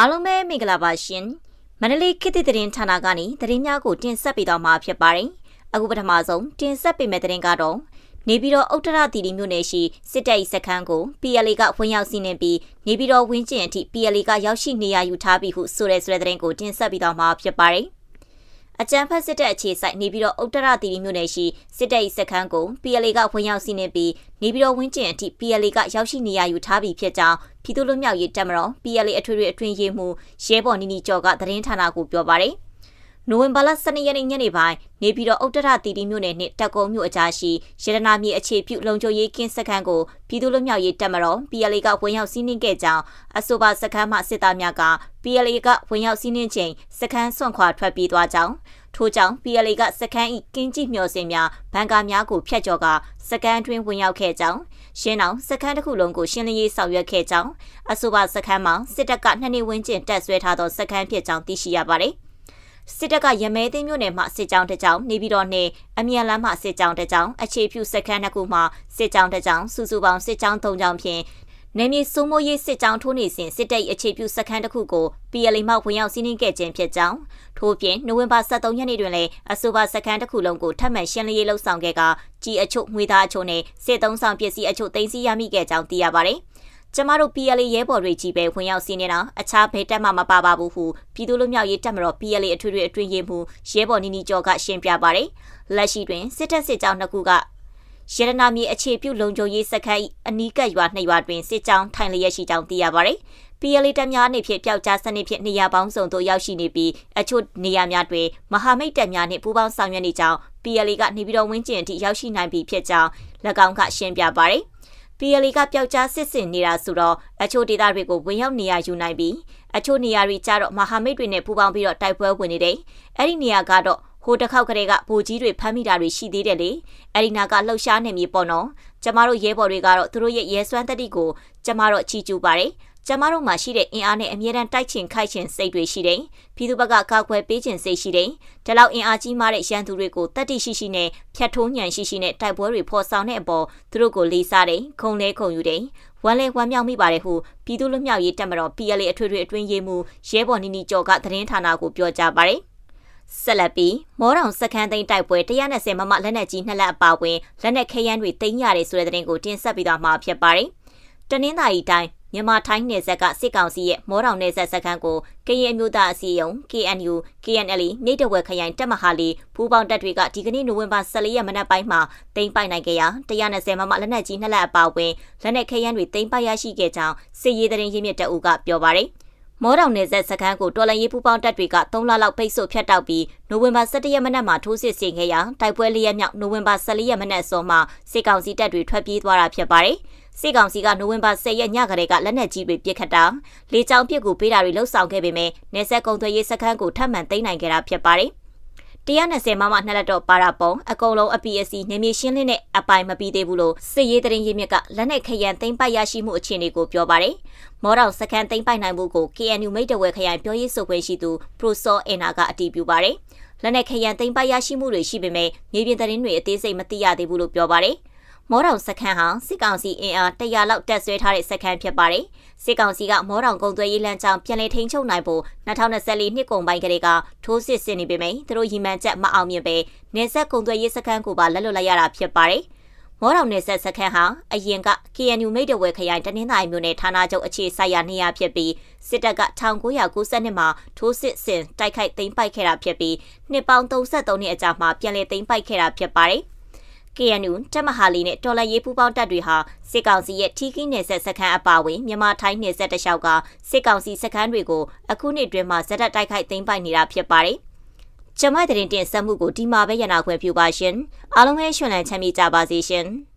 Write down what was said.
အားလုံးပဲမင်္ဂလာပါရှင်မန္တလေးခေတ်သစ်သတင်းဌာနကနေသတင်းများကိုတင်ဆက်ပေးသွားမှာဖြစ်ပါတယ်အခုပထမဆုံးတင်ဆက်ပေးမယ့်သတင်းကတော့နေပြည်တော်ဥတ္တရတီတီမြို့နယ်ရှိစစ်တပ်၏စခန်းကို PLA ကဝင်ရောက်စီးနင်းပြီးနေပြည်တော်ဝင်းကျင်အထိ PLA ကရောက်ရှိနေရယူထားပြီးဟုဆိုတဲ့ဆိုတဲ့သတင်းကိုတင်ဆက်ပေးသွားမှာဖြစ်ပါတယ် အကြံဖတ်စစ်တပ်အခြေစိုက်နေပြည်တော်ဥတ္တရတီတီမြို့နယ်ရှိစစ်တပ်၏စခန်းကို PLA ကဝင်ရောက်စီးနင်းပြီးနေပြည်တော်ဝင်းကျင်အထိ PLA ကရောက်ရှိနေရယူထားပြီးဖြစ်ကြောင်းပြည်သူ့လူမျိုးရေးတပ်မတော် PLA အထွေထွေအတွင်းရေးမှူးရဲဘော်နီနီကျော်ကသတင်းဌာနကိုပြောပါတယ်။ နိုဝင်ဘာလ12ရက်နေ့ညနေပိုင်းနေပြည်တော်ဥတ္တရတီတီမြို့နယ်နှင့်တက်ကုံမြို့အကြားရှိရတနာမြေအခြေပြုလုံခြုံရေးကင်းစခန်းကိုပြည်သူ့လူမျိုးရေးတပ်မတော် PLA ကဝင်ရောက်စီးနင်းခဲ့ကြောင်းအဆိုပါစခန်းမှစစ်သားများက PLA ကဝင်ရောက်စီးနင်းချိန်စခန်းဆွန့်ခွာထွက်ပြေးသွားကြောင်းထို့ကြောင့် PLA ကစခန်းဤကင်းကြည့်မျှော်စင်များဘန်ကာများကိုဖျက်ကျော်ကစခန်းတွင်ဝင်ရောက်ခဲ့ကြောင်းရှင်းအောင်စခန်းတစ်ခုလုံးကိုရှင်းလင်းရေးဆောင်ရွက်ခဲ့ကြောင်းအဆိုပါစခန်းမှာစစ်တပ်ကနှစ်နှစ်ဝန်းကျင်တပ်ဆွဲထားသောစခန်းဖြစ်ကြောင်းသိရှိရပါတယ်။ စစ်တပ်ကရမဲသိမ်းမြို့နယ်မှစစ်ကြောင်းတစ်ကြောင်းနေပြီးတော့နေအမြန်လမ်းမှစစ်ကြောင်းတစ်ကြောင်းအခြေပြုစခန်းတစ်ခုမှစစ်ကြောင်းတစ်ကြောင်းစုစုပေါင်းစစ်ကြောင်း၃ကြောင်းဖြင့်နေမြေစိုးမိုးရေးစစ်ကြောင်းထိုးနေစဉ်စစ်တပ်အခြေပြုစခန်းတစ်ခုကို PLA မှဝင်ရောက်စီးနင်းခဲ့ခြင်းဖြစ်ကြောင်းထို့ပြင်နိုဝင်ဘာ23ရက်နေ့တွင်လည်းအဆိုပါစခန်းတစ်ခုလုံးကိုထပ်မံရှင်းလင်းရေးလှုပ်ဆောင်ခဲ့ကကြီးအချို့ငွေသားအချို့နဲ့စစ်သုံးဆောင်ပစ္စည်းအချို့သိမ်းဆည်းရမိခဲ့ကြောင်းသိရပါတယ်။ ကျမတို့ PLA ရဲဘော်တွေကြီးပဲဝင်ရောက်စီးနေတာအခြားဘယ်တက်မှမပါပါဘူးဟုပြည်သူ့လူမျိုးရေးတပ်မတော် PLA အထွေထွေအတွင်းရေးမှူးရဲဘော်နီနီကျော်ကရှင်းပြပါတယ်။လက်ရှိတွင်စစ်တပ်စစ်ကြောင်းနှစ်ခုကရတနာမြေအခြေပြုလုံခြုံရေးစခန်းအနီးကပ်ရွာနှစ်ရွာတွင်စစ်ကြောင်းထိုင်လျက်ရှိကြောင်းသိရပါတယ်။ PLA တပ်များအနေဖြင့်ပျောက်ကြားစနစ်ဖြင့်နေရာပေါင်းစုံသို့ရောက်ရှိနေပြီးအချို့နေရာများတွင်မဟာမိတ်တပ်များနှင့်ပူးပေါင်းဆောင်ရွက်နေကြောင်း PLA ကနေပြည်တော်ဝင်းကျင်အထိရောက်ရှိနိုင်ပြီဖြစ်ကြောင်း၎င်းကရှင်းပြပါတယ်။ PLA ကပျောက်ကြားစစ်စင်နေတာဆိုတော့အချို့ဒေသတွေကိုဝင်ရောက်နေရယူနိုင်ပြီးအချို့နေရာတွေကျတော့မဟာမိတ်တွေနဲ့ပူးပေါင်းပြီးတော့တိုက်ပွဲဝင်နေတယ်။အဲ့ဒီနေရာကတော့ ဟိုတစ်ခေါက်ကလေးကဗိုလ်ကြီးတွေဖမ်းမိတာတွေရှိသေးတယ်လေအဲ့ဒီနာကလှုပ်ရှားနေမြေပေါ့နော်ကျမတို့ရဲဘော်တွေကတော့သူတို့ရဲ့ရဲစွမ်းတတိကိုကျမတို့ချီးကျူးပါတယ်ကျမတို့မှာရှိတဲ့အင်အားနဲ့အမြဲတမ်းတိုက်ချင်ခိုက်ချင်စိတ်တွေရှိတယ်။ပြည်သူဘက်ကကောက်ွယ်ပေးချင်စိတ်ရှိတယ်။ဒါလောက်အင်အားကြီးမားတဲ့ရန်သူတွေကိုတတ်တိရှိရှိနဲ့ဖြတ်ထိုးညံရှိရှိနဲ့တိုက်ပွဲတွေဖော်ဆောင်တဲ့အပေါ်သူတို့ကိုလေးစားတယ်။ခုံလဲခုံယူတယ်။ဝမ်းလဲဝမ်းမြောက်မိပါတယ်ဟုပြည်သူလူမျိုးရေးတက်မတော် PLA အထွေထွေအတွင်းရေးမှူးရဲဘော်နီနီကျော်ကသတင်းဌာနကိုပြောကြားပါတယ်။ ဆက်လက်ပြီးမောတောင်စခန်းသိမ်းတိုက်ပွဲ120မမလက်နက်ကြီးနှစ်လက်အပါအဝင်လက်နက်ခဲယမ်းတွေသိမ်းရတယ်ဆိုတဲ့သတင်းကိုတင်ဆက်ပြီးတော့မှာဖြစ်ပါတယ်။တနင်္သာရီတိုင်းမြန်မာထိုင်းနယ်စပ်ကစစ်ကောင်စီရဲ့မောတောင်နယ်စပ်စခန်းကိုကရင်အမျိုးသားအစည်းအရုံး KNU KNL မြေတဝက်ခရိုင်တပ်မဟာလီပူးပေါင်းတပ်တွေကဒီကနေ့နိုဝင်ဘာ14ရက်မနက်ပိုင်းမှာသိမ်းပိုက်နိုင်ခဲ့ရာ120မမလက်နက်ကြီးနှစ်လက်အပါအဝင်လက်နက်ခဲယမ်းတွေသိမ်းပိုက်ရရှိခဲ့ကြောင်းစစ်ရေးသတင်းရင်းမြစ်တအုပ်ကပြောပါတယ်။ မောတောင်နယ်ဆက်စခန်းကိုတော်လန်ရေးပူပေါင်းတပ်တွေက3လလောက်ပိတ်ဆို့ဖျက်တောက်ပြီးနိုဝင်ဘာ17ရက်မနက်မှာထိုးစစ်ဆင်ခဲ့ရာတိုက်ပွဲလေးရက်မြောက်နိုဝင်ဘာ14ရက်မနက်စောမှာစစ်ကောင်စီတပ်တွေထွက်ပြေးသွားတာဖြစ်ပါတယ်။စစ်ကောင်စီကနိုဝင်ဘာ10ရက်ညကလေးကလက်နက်ကြီးတွေပစ်ခတ်တာလေကြောင်းပစ်ကူပေးတာတွေလှုပ်ဆောင်ခဲ့ပေမဲ့နယ်ဆက်ကုံသွေးရေးစခန်းကိုထပ်မံသိမ်းနိုင်ခဲ့တာဖြစ်ပါတယ်။ 120မမနှစ်လက်တော့ပါရာပုံအကုန်လုံး APSC နေမြေရှင်းလင်းတဲ့အပိုင်မပြီးသေးဘူးလို့စစ်ရေးတရင်ရင်းမြစ်ကလက်နက်ခရန်သိမ်းပိုက်ရရှိမှုအခြေအနေကိုပြောပါတယ်။မော်တော်စကန်သိမ်းပိုက်နိုင်မှုကို KNU မိတ်တဝဲခရိုင်ပြောရေးဆိုခွင့်ရှိသူ Proso Ena ကအတည်ပြုပါတယ်။လက်နက်ခရန်သိမ်းပိုက်ရရှိမှုတွေရှိပေမဲ့မြေပြင်သတင်းတွေအသေးစိတ်မသိရသေးဘူးလို့ပြောပါတယ်။ မောတောင်စခန်းဟာစစ်ကောင်စီအင်အား100လောက်တက်ဆွဲထားတဲ့စခန်းဖြစ်ပါတယ်။စစ်ကောင်စီကမောတောင်ကုန်းသွဲရေးလမ်းကြောင်းပြန်လည်ထိန်းချုပ်နိုင်ဖို့2024နှစ်ကုန်ပိုင်းကလေးကထိုးစစ်ဆင်နေပေမယ့်သူတို့ရီမှန်ချက်မအောင်မြင်ပဲနေဆက်ကုန်းသွဲရေးစခန်းကိုပါလက်လွတ်လိုက်ရတာဖြစ်ပါတယ်။မောတောင်နယ်ဆက်စခန်းဟာအရင်က KNU မိတ်တဝဲခရိုင်တနင်္သာရီမြို့နယ်ဌာနချုပ်အခြေစိုက်ရာနေရာဖြစ်ပြီးစစ်တပ်က1992မှာထိုးစစ်ဆင်တိုက်ခိုက်သိမ်းပိုက်ခဲ့တာဖြစ်ပြီးနှစ်ပေါင်း33နှစ်အကြာမှာပြန်လည်သိမ်းပိုက်ခဲ့တာဖြစ်ပါတယ်။ KNU တက်မဟာလီနဲ့တော်လရေးပူးပေါင်းတပ်တွေဟာစစ်ကောင်စီရဲ့ထီးခင်းနယ်ဆက်စခန်းအပါအဝင်မြန်မာထိုင်းနယ်ဆက်တလျှောက်ကစစ်ကောင်စီစခန်းတွေကိုအခုနှစ်တွင်မှဇက်တက်တိုက်ခိုက်သိမ်းပိုက်နေတာဖြစ်ပါတယ်။ကျမတဲ့တင်ဆက်မှုကိုဒီမှာပဲရနာခွင့်ပြုပါရှင်။အားလုံးပဲရှင်လန်းချမ်းမြေ့ကြပါစေရှင်။